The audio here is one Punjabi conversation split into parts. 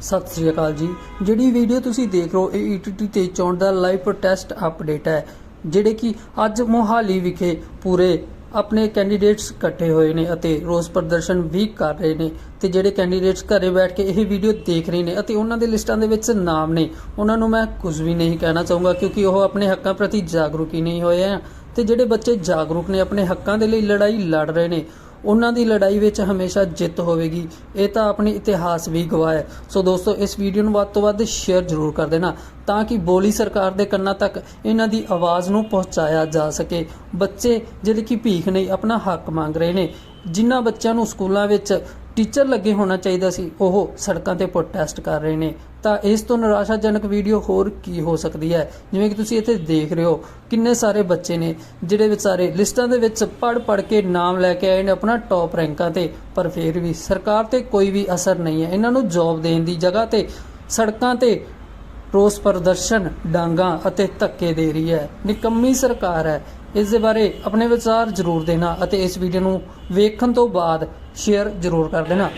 ਸਤਿ ਸ੍ਰੀ ਅਕਾਲ ਜੀ। ਜਿਹੜੀ ਵੀਡੀਓ ਤੁਸੀਂ ਦੇਖ ਰਹੇ ਹੋ, ਇਹ ਈਟੀਟੀ ਤੇ ਚੋਣ ਦਾ ਲਾਈਵ ਪ੍ਰੋਟੈਸਟ ਅਪਡੇਟ ਹੈ। ਜਿਹੜੇ ਕਿ ਅੱਜ ਮੋਹਾਲੀ ਵਿਖੇ ਪੂਰੇ ਆਪਣੇ ਕੈਂਡੀਡੇਟਸ ਇਕੱਠੇ ਹੋਏ ਨੇ ਅਤੇ ਰੋਸ ਪ੍ਰਦਰਸ਼ਨ ਵੀ ਕਰ ਰਹੇ ਨੇ ਤੇ ਜਿਹੜੇ ਕੈਂਡੀਡੇਟਸ ਘਰੇ ਬੈਠ ਕੇ ਇਹ ਵੀਡੀਓ ਦੇਖ ਰਹੇ ਨੇ ਅਤੇ ਉਹਨਾਂ ਦੇ ਲਿਸਟਾਂ ਦੇ ਵਿੱਚ ਨਾਮ ਨੇ, ਉਹਨਾਂ ਨੂੰ ਮੈਂ ਕੁਝ ਵੀ ਨਹੀਂ ਕਹਿਣਾ ਚਾਹੂੰਗਾ ਕਿਉਂਕਿ ਉਹ ਆਪਣੇ ਹੱਕਾਂ ਪ੍ਰਤੀ ਜਾਗਰੂਕ ਹੀ ਨਹੀਂ ਹੋਏ ਆ ਤੇ ਜਿਹੜੇ ਬੱਚੇ ਜਾਗਰੂਕ ਨੇ, ਆਪਣੇ ਹੱਕਾਂ ਦੇ ਲਈ ਲੜਾਈ ਲੜ ਰਹੇ ਨੇ ਉਹਨਾਂ ਦੀ ਲੜਾਈ ਵਿੱਚ ਹਮੇਸ਼ਾ ਜਿੱਤ ਹੋਵੇਗੀ। ਇਹ ਤਾਂ ਆਪਣੇ ਇਤਿਹਾਸ ਵੀ ਗਵਾਹ ਹੈ। ਸੋ ਦੋਸਤੋ, ਇਸ ਵੀਡੀਓ ਨੂੰ ਵੱਧ ਤੋਂ ਵੱਧ ਸ਼ੇਅਰ ਜ਼ਰੂਰ ਕਰ ਦੇਣਾ ਤਾਂ ਕਿ ਬੋਲੀ ਸਰਕਾਰ ਦੇ ਕੰਨਾਂ ਤੱਕ ਇਹਨਾਂ ਦੀ ਆਵਾਜ਼ ਨੂੰ ਪਹੁੰਚਾਇਆ ਜਾ ਸਕੇ। ਬੱਚੇ ਜਿਹੜੇ ਕਿ ਭੀਖ ਨਹੀਂ ਆਪਣਾ ਹੱਕ ਮੰਗ ਰਹੇ ਨੇ, ਜਿਨ੍ਹਾਂ ਬੱਚਿਆਂ ਨੂੰ ਸਕੂਲਾਂ ਵਿੱਚ ਟੀਚਰ ਲੱਗੇ ਹੋਣਾ ਚਾਹੀਦਾ ਸੀ, ਉਹ ਸੜਕਾਂ ਤੇ ਪ੍ਰੋਟੈਸਟ ਕਰ ਰਹੇ ਨੇ। ਤਾਂ ਇਸ ਤੋਂ ਨਿਰਾਸ਼ਾਜਨਕ ਵੀਡੀਓ ਹੋਰ ਕੀ ਹੋ ਸਕਦੀ ਹੈ? ਜਿਵੇਂ ਕਿ ਤੁਸੀਂ ਇੱਥੇ ਦੇਖ ਰਹੇ ਹੋ, ਕਿੰਨੇ ਸਾਰੇ ਬੱਚੇ ਨੇ, ਜਿਹੜੇ ਵਿਚਾਰੇ ਲਿਸਟਾਂ ਦੇ ਵਿੱਚ ਪੜ ਪੜ ਕੇ ਨਾਮ ਲੈ ਕੇ ਆਏ ਨੇ ਆਪਣਾ ਟੌਪ ਰੈਂਕਾਂ ਤੇ, ਪਰ ਫਿਰ ਵੀ ਸਰਕਾਰ ਤੇ ਕੋਈ ਵੀ ਅਸਰ ਨਹੀਂ ਹੈ। ਇਹਨਾਂ ਨੂੰ ਜੌਬ ਦੇਣ ਦੀ ਜਗ੍ਹਾ ਤੇ, ਸੜਕਾਂ ਤੇ ਰੋਸ ਪ੍ਰਦਰਸ਼ਨ, ਡਾਂਗਾ ਅਤੇ ਧੱਕੇ ਦੇ ਰਹੀ ਹੈ। ਨਿਕੰਮੀ ਸਰਕਾਰ ਹੈ। ਇਸ ਦੇ ਬਾਰੇ ਆਪਣੇ ਵਿਚਾਰ ਜ਼ਰੂਰ ਦੇਣਾ ਅਤੇ ਇਸ ਵੀਡੀਓ ਨੂੰ ਵੇਖਣ ਤੋਂ ਬਾਅਦ ਸ਼ੇਅਰ ਜ਼ਰੂਰ ਕਰ ਦੇਣਾ।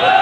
Yeah.